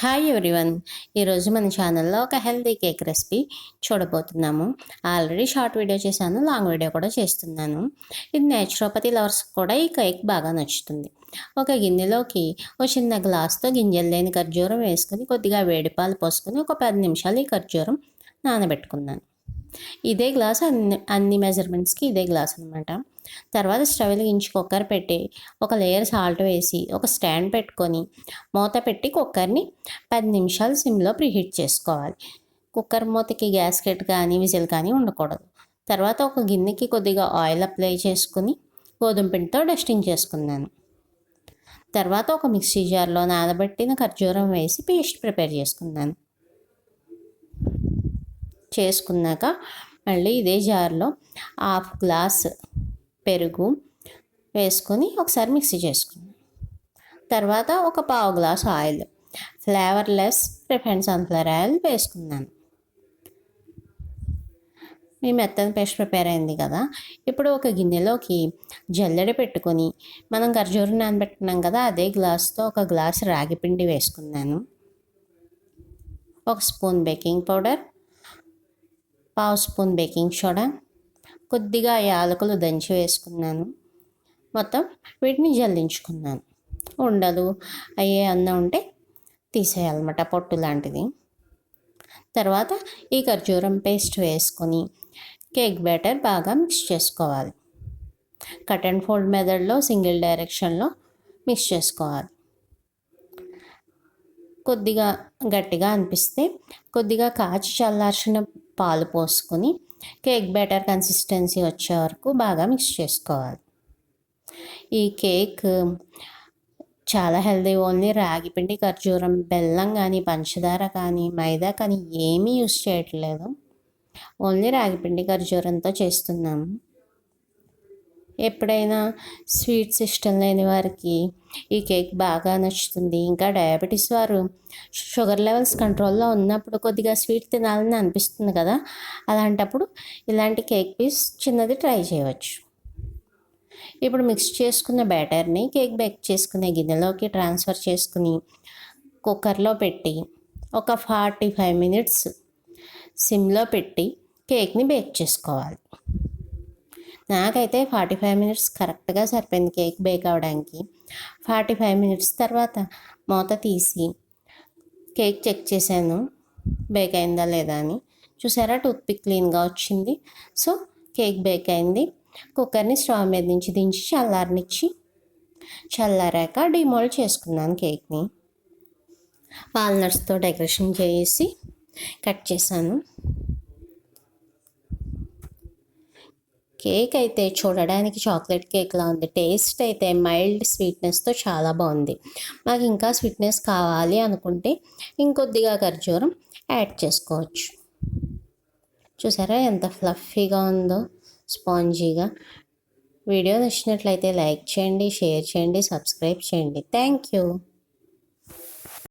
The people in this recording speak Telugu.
Hi everyone. ఈరోజు మన ఛానల్లో ఒక హెల్తీ కేక్ రెసిపీ చూడబోతున్నాము. ఆల్రెడీ షార్ట్ వీడియో చేశాను లాంగ్ వీడియో కూడా చేస్తున్నాను. ఇది నేచురోపతి లవర్స్ కూడా ఈ కేక్ బాగా నచ్చుతుంది. ఒక గిన్నెలోకి ఒక చిన్న గ్లాస్తో గింజలు లేని ఖర్జూరం వేసుకొని కొద్దిగా వేడి పాలు పోసుకొని ఒక పది నిమిషాలు ఈ ఖర్జూరం నానబెట్టుకున్నాను ఇదే గ్లాస్ అన్ని అన్ని మెజర్మెంట్స్కి ఇదే గ్లాస్ అనమాట తర్వాత స్టవ్ వెలిగించి కుక్కర్ పెట్టి ఒక లేయర్ సాల్ట్ వేసి ఒక స్టాండ్ పెట్టుకొని మూత పెట్టి కుక్కర్ని పది నిమిషాలు సిమ్లో ప్రీహీట్ చేసుకోవాలి. కుక్కర్ మూతకి గ్యాస్కెట్ కానీ విజిల్ కానీ ఉండకూడదు. తర్వాత ఒక గిన్నెకి కొద్దిగా ఆయిల్ అప్లై చేసుకుని గోధుమ పిండితో డస్టింగ్ చేసుకున్నాను తర్వాత ఒక మిక్సీ జార్లో నానబెట్టిన ఖర్జూరం వేసి పేస్ట్ ప్రిపేర్ చేసుకున్నాను చేసుకున్నాక మళ్ళీ ఇదే జార్లో హాఫ్ గ్లాస్ పెరుగు వేసుకొని ఒకసారి మిక్సీ చేసుకున్నాను తర్వాత ఒక పావు glass oil flavourless refined sunflower oil వేసుకున్నాను మీ మెత్తని పేస్ట్ ప్రిపేర్ అయింది కదా? ఇప్పుడు ఒక గిన్నెలోకి జల్లెడ పెట్టుకొని మనం ఖర్జూరం నానబెట్టుకున్నాం కదా అదే గ్లాస్తో ఒక గ్లాస్ రాగి పిండి వేసుకున్నాను ఒక స్పూన్ బేకింగ్ పౌడర్ పావు స్పూన్ బేకింగ్ సోడా కొద్దిగా యాలకులు దంచి వేసుకున్నాను. మొత్తం వీటిని జల్లించుకున్నాను. ఉండలు అయ్యే అన్న ఉంటే తీసేయాలన్నమాట పొట్టు లాంటిది. తర్వాత ఈ ఖర్జూరం పేస్ట్ వేసుకొని కేక్ బ్యాటర్ బాగా మిక్స్ చేసుకోవాలి. కట్ అండ్ ఫోల్డ్ మెథడ్లో సింగిల్ డైరెక్షన్లో మిక్స్ చేసుకోవాలి. కొద్దిగా గట్టిగా అనిపిస్తే కొద్దిగా కాచి చల్లార్చిన పాలు పోసుకొని కేక్ బ్యాటర్ కన్సిస్టెన్సీ వచ్చే వరకు బాగా మిక్స్ చేసుకోవాలి. ఈ కేక్ చాలా హెల్దీ ఓన్లీ రాగి పిండి ఖర్జూరం బెల్లం కానీ పంచదార కానీ మైదా కానీ ఏమీ యూస్ చేయట్లేదు. ఓన్లీ రాగి పిండి ఖర్జూరంతో చేస్తున్నాము. ఎప్పుడైనా స్వీట్స్ ఇష్టం లేని వారికి ఈ కేక్ బాగా నచ్చుతుంది. ఇంకా డయాబెటీస్ వారు షుగర్ లెవెల్స్ కంట్రోల్లో ఉన్నప్పుడు కొద్దిగా స్వీట్ తినాలని అనిపిస్తుంది కదా. అలాంటప్పుడు ఇలాంటి కేక్ పీస్ చిన్నది ట్రై చేయవచ్చు. ఇప్పుడు మిక్స్ చేసుకున్న బ్యాటర్ని కేక్ బేక్ చేసుకునే గిన్నెలోకి ట్రాన్స్ఫర్ చేసుకుని కుక్కర్లో పెట్టి ఒక ఫార్టీ ఫైవ్ మినిట్స్ సిమ్లో పెట్టి కేక్ని బేక్ చేసుకోవాలి. నాకైతే ఫార్టీ ఫైవ్ మినిట్స్ కరెక్ట్గా సరిపోయింది కేక్ బేక్ అవడానికి ఫార్టీ ఫైవ్ మినిట్స్ తర్వాత మూత తీసి కేక్ చెక్ చేశాను. బేక్ అయిందా లేదా అని. చూసారా టూత్పిక్ క్లీన్గా వచ్చింది. సో కేక్ బేక్ అయింది. కుక్కర్ని స్టవ్ మీద నుంచి దించి చల్లారనిచ్చి చల్లారాక డిమోల్డ్ చేసుకున్నాను కేక్ని. వాల్నట్స్తో డెకరేషన్ చేసి కట్ చేశాను. కేక్ అయితే చూడడానికి చాక్లెట్ కేక్లా ఉంది. టేస్ట్ అయితే మైల్డ్ స్వీట్నెస్తో చాలా బాగుంది. మాకు ఇంకా స్వీట్నెస్ కావాలి అనుకుంటే ఇంకొద్దిగా ఖర్జూరం యాడ్ చేసుకోవచ్చు. చూసారా ఎంత ఫ్లఫీగా ఉందో స్పాంజీగా. వీడియో నచ్చినట్లయితే లైక్ చేయండి షేర్ చేయండి సబ్స్క్రైబ్ చేయండి. Thank you.